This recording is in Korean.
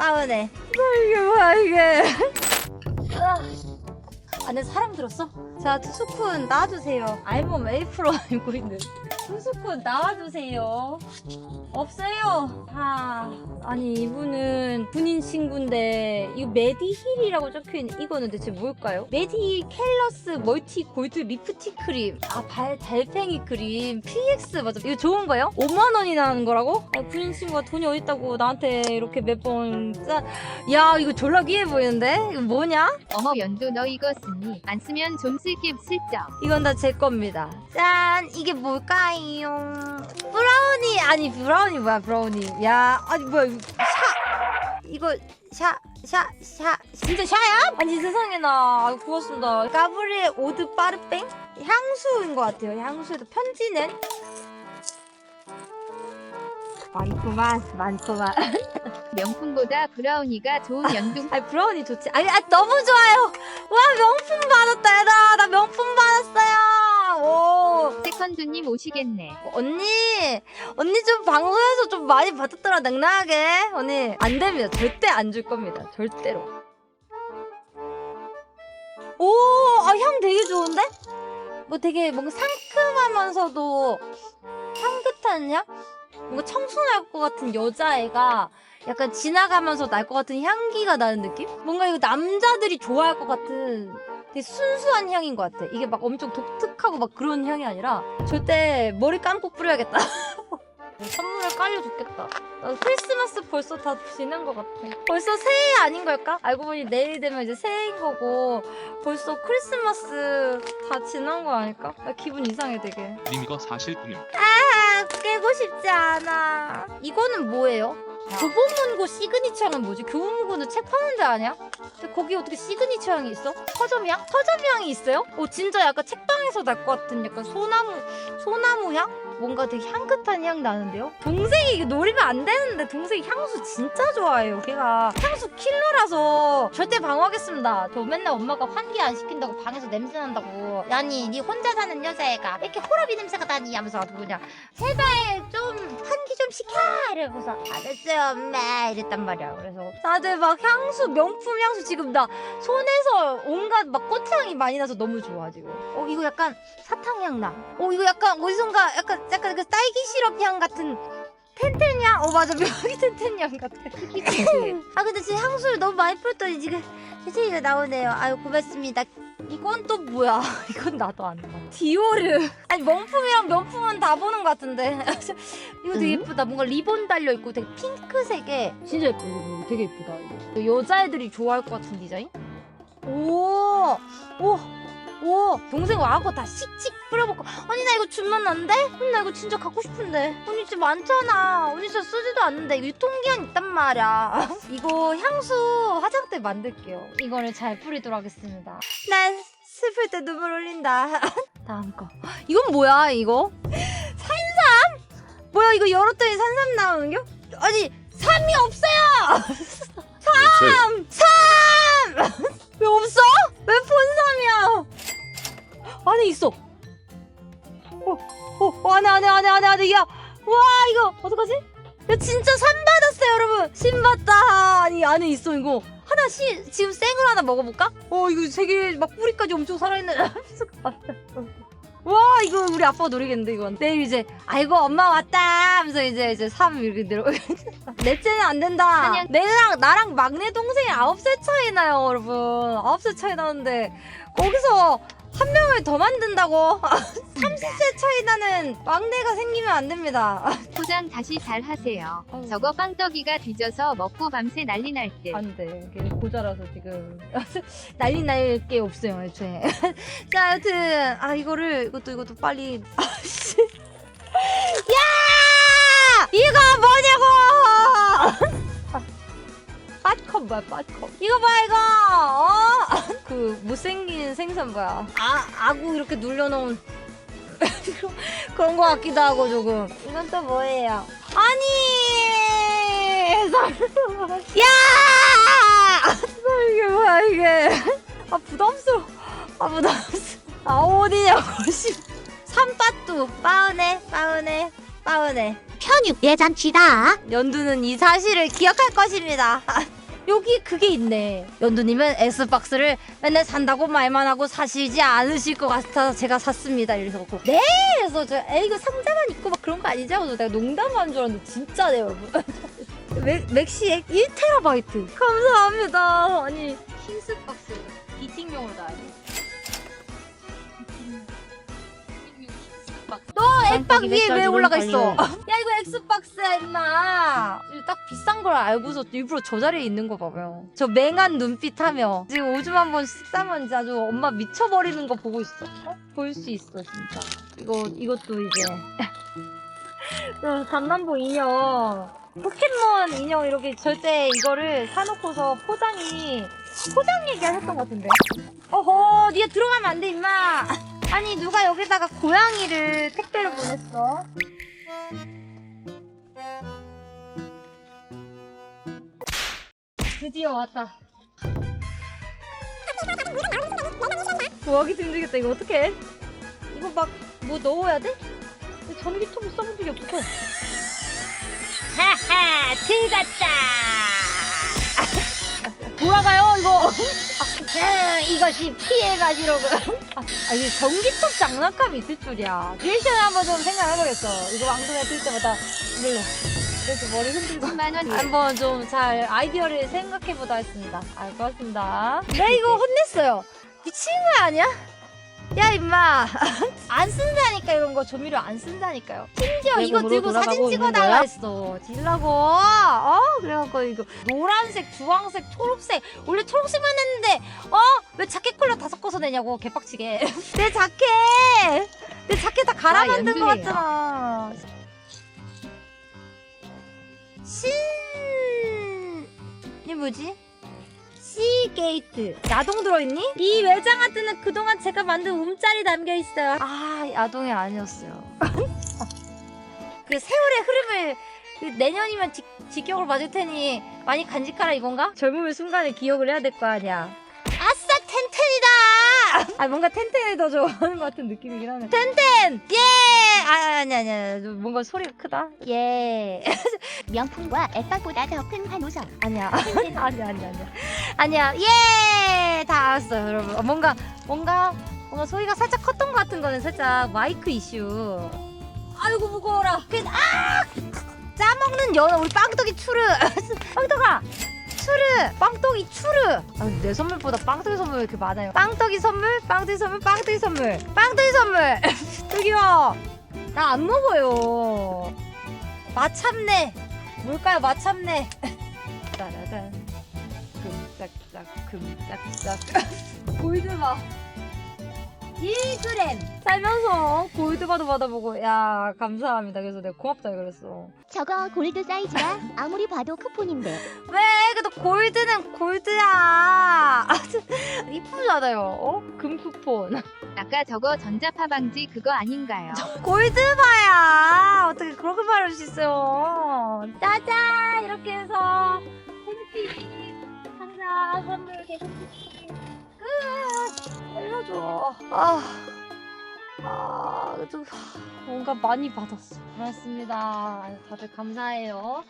빠으네 이게 뭐야 이게 안에 사람 들었어? 자 투수쿤 나와주세요 알몸 에이프로 입고 있는 투수쿤 나와주세요 없어요 아 아니 이분은 군인 친구인데 이거 메디힐이라고 적혀있는 이거는 대체 뭘까요? 메디 켈러스 멀티 골드 리프티 크림 아 발 달팽이 크림 PX 맞아 이거 좋은 거예요? 5만 원이나 하는 거라고? 아, 군인 친구가 돈이 어딨다고 나한테 이렇게 몇번 야 이거 졸라 귀해 보이는데? 이거 뭐냐? 어머 연두 너 이거 쓰니 안 쓰면 좀 쓸게 슬쩍 이건 다 제 겁니다. 짠! 이게 뭘까요? 브라우니! 아니, 브라우니 뭐야, 브라우니. 야, 아니, 뭐야, 이거 샤! 이거, 샤, 샤, 샤. 진짜 샤야? 아니, 세상에 나. 아유, 고맙습니다. 까브리의 오드 빠르뺑? 향수인 것 같아요. 향수에도 편지는? 많구만, 많구만. 명품보다 브라우니가 좋은 연두 아니, 브라우니 좋지. 아니, 아, 너무 좋아요! 와, 명품 받았다, 얘들아! 나 명품 받았어요! 오! 세컨드님 오시겠네 언니, 언니 좀 방송에서 좀 많이 받았더라, 낭낭하게. 언니, 안 됩니다. 절대 안 줄 겁니다. 절대로. 오, 아, 향 되게 좋은데? 뭐 되게 뭔가 상큼하면서도 향긋한 향? 뭔가 청순할 것 같은 여자애가 약간 지나가면서 날 것 같은 향기가 나는 느낌? 뭔가 이거 남자들이 좋아할 것 같은 되게 순수한 향인 것 같아. 이게 막 엄청 독특하고 막 그런 향이 아니라 절대 머리 감고 뿌려야겠다. 선물을 깔려줬겠다. 나 크리스마스 벌써 다 지난 것 같아. 벌써 새해 아닌 걸까? 알고 보니 내일 되면 이제 새해인 거고 벌써 크리스마스 다 지난 거 아닐까? 나 기분 이상해 되게. 님 이거 사실 분임. 아 깨고 싶지 않아. 이거는 뭐예요? 교보문고 시그니처 향은 뭐지? 교보문고는 책 파는 데 아니야? 근데 거기 어떻게 시그니처 향이 있어? 서점 향? 서점 향이 있어요? 어 진짜 약간 책방 에서 날 것 같은 약간 소나무 소나무 향? 뭔가 되게 향긋한 향 나는데요? 동생이 이거 노리면 안 되는데 동생이 향수 진짜 좋아해요. 걔가 향수 킬러라서 절대 방어하겠습니다. 저 맨날 엄마가 환기 안 시킨다고 방에서 냄새 난다고. 야니 니 혼자 사는 여자애가 왜 이렇게 호러비 냄새가 나니? 하면서 아주 그냥 제발 좀 환기 좀 시켜 이러고서 알았어요 엄마 이랬단 말이야 그래서 다들 막 향수 명품 향수 지금 나 손에서 온갖 막 꽃향이 많이 나서 너무 좋아 지금 어 이거 약간 사탕 향 나 어 이거 약간 어디선가 약간 약간 그 딸기 시럽 향 같은 텐텐 향? 어 맞아. 묘하게 텐텐 향 같아. 아 근데 지금 향수를 너무 많이 뿌렸더니 지금 세세이가 나오네요. 아유 고맙습니다. 이건 또 뭐야? 이건 나도 안 봐. 디오르. 아니 명품이랑 명품은 다 보는 것 같은데. 이거 되게 응? 예쁘다. 뭔가 리본 달려 있고 되게 핑크색에. 진짜 예쁘다. 이거 되게 예쁘다 이거. 여자애들이 좋아할 것 같은 디자인? 오 오 오, 동생 와고 다 씩씩 뿌려먹고 언니 나 이거 주면 안 돼? 언니 나 이거 진짜 갖고 싶은데 언니 진짜 많잖아 언니 진짜 쓰지도 않는데 유통기한 있단 말이야 이거 향수 화장대 만들게요 이거를 잘 뿌리도록 하겠습니다 난 슬플 때 눈물 흘린다 다음 거 이건 뭐야 이거 산삼? 뭐야 이거 열었더니 산삼 나오는겨? 아니 삼이 없어요 삼! 삼! 왜 없어? 왜 폰삼이야? 안에 있어. 어, 어, 안에, 안에, 안에, 안에, 안에, 야. 와, 이거, 어떡하지? 야, 진짜 산 받았어요, 여러분. 신 받다. 아니, 안에 있어, 이거. 하나 씨, 지금 생으로 하나 먹어볼까? 어, 이거 되게 막 뿌리까지 엄청 살아있는. 와, 이거 우리 아빠가 노리겠는데, 이건. 내일 이제, 아이고, 엄마 왔다! 하면서 이제, 이제 삼 이렇게 내려. 넷째는 안 된다. 내랑, 나랑 막내 동생이 아홉 살 차이 나요, 여러분. 아홉 살 차이 나는데, 거기서 한 명을 더 만든다고? 30세 차이 나는 막내가 생기면 안 됩니다. 포장 다시 잘 하세요 아유. 저거 빵떡이가 뒤져서 먹고 밤새 난리 날 듯 안 돼. 걔 고자라서 지금. 난리 날 게 없어요, 애초에. 자, 여튼, 아, 이거를, 이것도, 이것도 빨리. 아, 씨. 야! 이거 뭐냐고! 빠컷 뭐야, 빠컷. 이거 봐, 이거! 못생긴 생선 뭐야. 아, 아구 이렇게 눌려놓은. 그런 거 같기도 하고, 조금. 이건 또 뭐예요? 아니! 야! 이게 뭐야 이게? 아 부담스러워. 아 부담스러워. 아 어디냐고 씨. 산빠뚜 빠으네 빠으네 다운해. 편육 예잔치다. 연두는 이 사실을 기억할 것입니다. 여기 그게 있네. 연두님은 X박스를 맨날 산다고 말만 하고 사시지 않으실 것 같아서 제가 샀습니다. 이래서 그 네! 그래서 저 에이 이거 상자만 있고 막 그런 거 아니죠? 그래서 내가 농담하는 줄 알았는데 진짜네 여러분. 맥, 맥시액 1테라바이트 감사합니다. 아니 킹스박스 비팅용으로 돼. 너 엑박 위에 왜 올라가 있어? 야 이거 엑스박스야 임마. 이거 딱 비싼 걸 알고서 일부러 저 자리에 있는 거 봐봐요. 저 맹한 눈빛 하며 지금 오줌 한번 씻다면 이제 아주 엄마 미쳐버리는 거 보고 있어. 어? 볼수 있어 진짜. 이거 이것도 이제. 어, 담남보 인형. 포켓몬 인형 이렇게 절대 이거를 사놓고서 포장이 포장 얘기를 했던 것 같은데. 어허 니가 들어가면 안 돼 임마 아니 누가 여기다가 고양이를 택배로 보냈어 드디어 왔다. 구하기 힘들겠다. 이거 어떡해? 이거 막 뭐 넣어야 돼? 전기톱을 써본 적이 없어. 하하, 들어갔다. 돌아가요, 이거. 아, 이것이 피해 가지로군. 아, 이게 전기톱 장난감이 있을 줄이야. 리액션 한번 좀 생각해보겠어. 이거 왕성에 뜰 때마다 물론 이렇게 머리 흔들고 10만 원 한번 좀 잘 아이디어를 생각해보다 했습니다. 아, 고맙습니다. 내가 이거 혼냈어요. 미친 거 아니야? 야, 임마. 안 쓴다니까, 이런 거. 조미료 안 쓴다니까요. 심지어 이거 들고 사진 찍어달라? 했어. 질라고. 어? 그래갖고 이거 노란색, 주황색, 초록색. 원래 초록색만 했는데, 어? 왜 자켓 컬러 다 섞어서 내냐고. 개빡치게. 내 자켓! 내 자켓 다 갈아 와, 만든 거. 같잖아. 신... 이게 뭐지? 시게이트. 야동 들어있니? 이 외장 아트는 그동안 제가 만든 움짤이 담겨있어요. 아 야동이 아니었어요. 그 세월의 흐름을 그 내년이면 직, 직격으로 맞을 테니 많이 간직하라 이건가? 젊음의 순간을 기억을 해야 될 거 아니야. 아싸 텐텐이다! 아 뭔가 텐텐을 더 좋아하는 것 같은 느낌이긴 하네. 텐텐! 예! 아, 아니 아니 아니 뭔가 소리가 크다? 예 명품과 앱박보다 더 큰 환호성. 아니야. 아니야, 아니야, 아니야. 아니야. 예! 다 알았어요, 여러분. 어, 뭔가, 뭔가, 뭔가 소리가 살짝 컸던 것 같은 거는 살짝 마이크 이슈. 아이고, 무거워라. 그, 아! 짜먹는 연어, 우리 빵떡이 추르. 빵떡아! 추르! 빵떡이 추르! 아, 내 선물보다 빵떡이 선물 왜 이렇게 많아요? 빵떡이 선물, 빵떡이 선물, 빵떡이 선물, 빵떡이 선물! 저기요! 나 안 먹어요. 마참내! 뭘까요, 마참내? 따라단. 끔짝짝 끔짝짝. 골드바. 1g 살면서 골드바도 받아보고 야 감사합니다. 그래서 내가 고맙다 그랬어. 저거 골드 사이즈야. 아무리 봐도 쿠폰인데. 왜? 그래도 골드는 골드야. 이쁘잖아요. 어? 금 쿠폰. 아까 저거 전자파 방지 그거 아닌가요? 골드바야. 어떻게 그렇게 말할 수 있어요 짜잔! 이렇게 해서 팬티 상자 선물 개선티 끝 알려줘 아, 아, 좀 뭔가 많이 받았어. 고맙습니다. 다들 감사해요